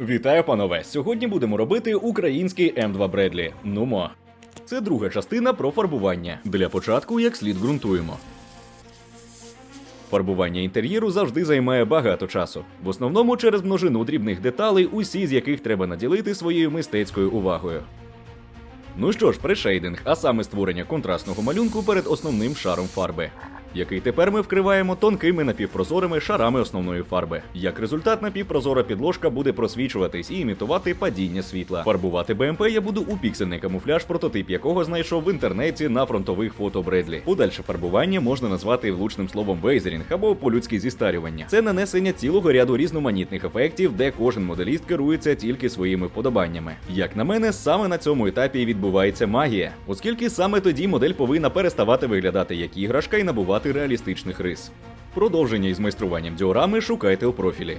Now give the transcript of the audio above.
Вітаю, панове! Сьогодні будемо робити український М2 Бредлі. Нумо. Це друга частина про фарбування. Для початку як слід ґрунтуємо. Фарбування інтер'єру завжди займає багато часу, в основному через множину дрібних деталей, усі з яких треба наділити своєю мистецькою увагою. Ну що ж, прешейдинг, а саме створення контрастного малюнку перед основним шаром фарби, який тепер ми вкриваємо тонкими напівпрозорими шарами основної фарби. Як результат, напівпрозора підложка буде просвічуватись і імітувати падіння світла. Фарбувати БМП я буду у піксельний камуфляж, прототип якого знайшов в інтернеті на фронтових фото Бредлі. Подальше фарбування можна назвати влучним словом вейзерінг або по-людськи зістарювання. Це нанесення цілого ряду різноманітних ефектів, де кожен моделіст керується тільки своїми вподобаннями. Як на мене, саме на цьому етапі відбувається магія, оскільки саме тоді модель повинна переставати виглядати як іграшка і набувати реалістичних рис. Продовження із майструванням діорами шукайте у профілі.